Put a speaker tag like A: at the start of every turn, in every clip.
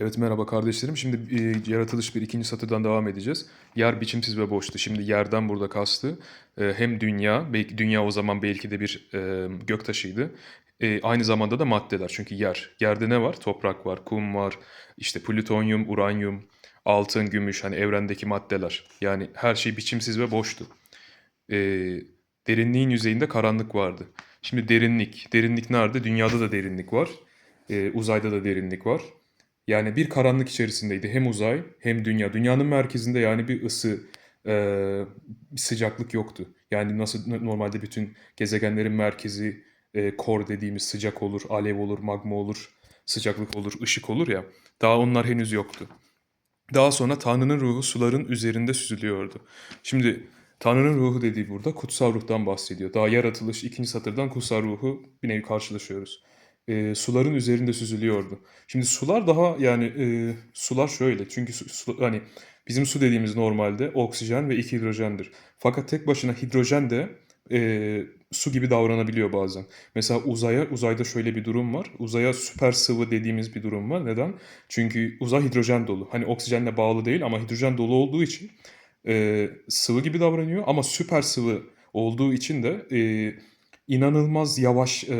A: Evet merhaba kardeşlerim. Şimdi e, yaratılış bir ikinci satırdan devam edeceğiz. Yer biçimsiz ve boştu. Şimdi yerden burada kastı. E, hem dünya, belki dünya o zaman belki de bir e, göktaşıydı. E, aynı zamanda da maddeler. Çünkü yer. Yerde ne var? Toprak var, kum var, işte plütonyum, uranyum, altın, gümüş hani evrendeki maddeler. Yani her şey biçimsiz ve boştu. E, derinliğin yüzeyinde karanlık vardı. Şimdi derinlik. Derinlik nerede? Dünyada da derinlik var. E, uzayda da derinlik var. Yani bir karanlık içerisindeydi hem uzay hem dünya. Dünyanın merkezinde yani bir ısı, e, sıcaklık yoktu. Yani nasıl normalde bütün gezegenlerin merkezi e, kor dediğimiz sıcak olur, alev olur, magma olur, sıcaklık olur, ışık olur ya. Daha onlar henüz yoktu. Daha sonra Tanrı'nın ruhu suların üzerinde süzülüyordu. Şimdi Tanrı'nın ruhu dediği burada kutsal ruhtan bahsediyor. Daha yaratılış ikinci satırdan kutsal ruhu bir nevi karşılaşıyoruz. Ee, suların üzerinde süzülüyordu. Şimdi sular daha yani e, sular şöyle çünkü su, su- hani bizim su dediğimiz normalde oksijen ve iki hidrojendir. Fakat tek başına hidrojen de e, su gibi davranabiliyor bazen. Mesela uzaya uzayda şöyle bir durum var. Uzaya süper sıvı dediğimiz bir durum var. Neden? Çünkü uzay hidrojen dolu. Hani oksijenle bağlı değil ama hidrojen dolu olduğu için e, sıvı gibi davranıyor. Ama süper sıvı olduğu için de e, inanılmaz yavaş e,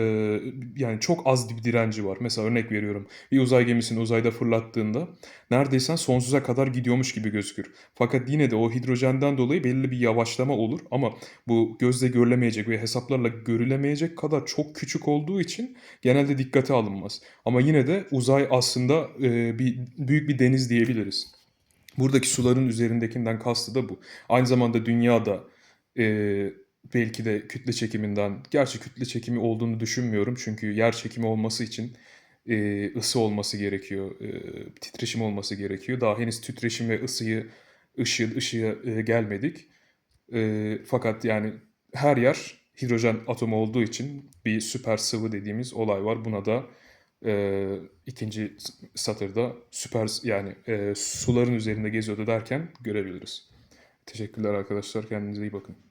A: yani çok az bir direnci var. Mesela örnek veriyorum. Bir uzay gemisini uzayda fırlattığında neredeyse sonsuza kadar gidiyormuş gibi gözükür. Fakat yine de o hidrojenden dolayı belli bir yavaşlama olur ama bu gözle görülemeyecek ve hesaplarla görülemeyecek kadar çok küçük olduğu için genelde dikkate alınmaz. Ama yine de uzay aslında e, bir büyük bir deniz diyebiliriz. Buradaki suların üzerindekinden kastı da bu. Aynı zamanda dünyada e, belki de kütle çekiminden, gerçi kütle çekimi olduğunu düşünmüyorum. Çünkü yer çekimi olması için e, ısı olması gerekiyor, e, titreşim olması gerekiyor. Daha henüz titreşim ve ısıyı, ışığı, ışığa e, gelmedik. E, fakat yani her yer hidrojen atomu olduğu için bir süper sıvı dediğimiz olay var. Buna da e, ikinci satırda süper yani e, suların üzerinde geziyordu derken görebiliriz. Teşekkürler arkadaşlar. Kendinize iyi bakın.